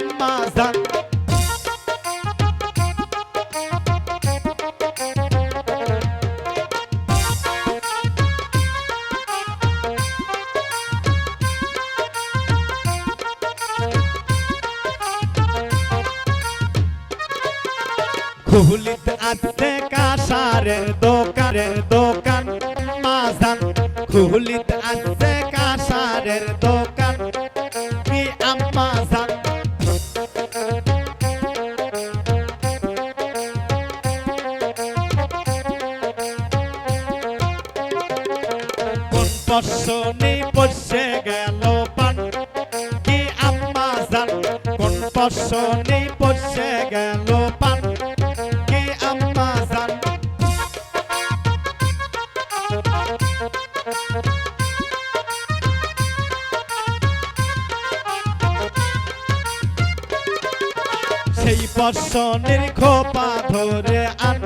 Ramazan. খুলিতে আছে কাসারের দোকানের দোকান মাঝান। খুলিতে আছে কাসারের দোকান কি আমাজান পশনে পড়ছে গেল পান। কি আম্মা জান কোন পশনে পড়ছে গেল পান? কি আম্মা জান সেই পশনের খোপা ধরে আন।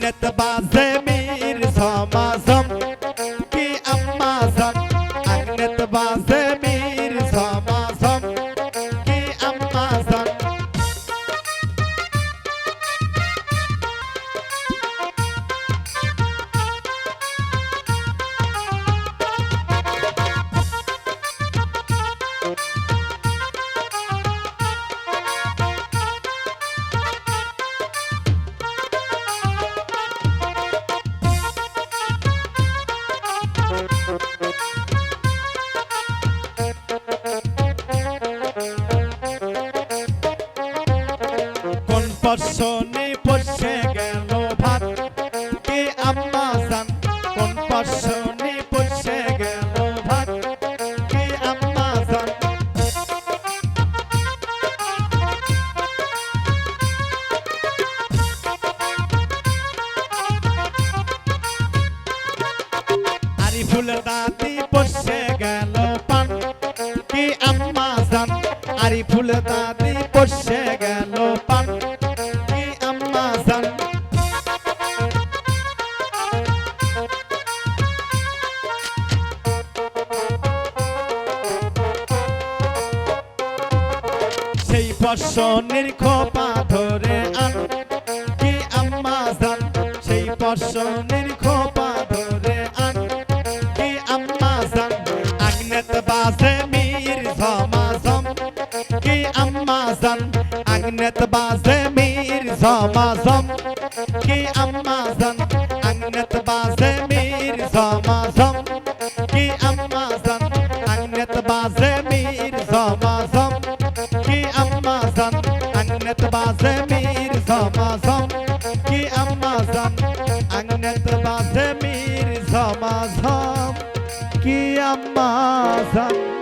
আন্নত বাজে মীর সমাজম। কি আম্মা জান আন্নত বাজে মীর সমাজম। পশনে পড়ছে গেল ভাত। কে আম্মা জান? কোন পশনে পড়ছে গেল ভাত? কে আম্মা জান? আরি ফুল দাদি পড়ছে গেল পান। কি আম্মা জান? আরি ফুল দাদি পড়ছে গেল পান। সেই পশনের খোপা ধরে আন। কি আম্মা জান সেই পশনের খোপা ধরে আন। কি আম্মা জান আগনত বাজে মীর সমাজম। কি আম্মা জান আগনত বাজে মীর সমাজম। কি আম্মা জান আগনত বাজে মীর সমাজম। সমাজম কি আমাজম? আঙ্গত বাজে মীর সমাজম কি আম্মা জান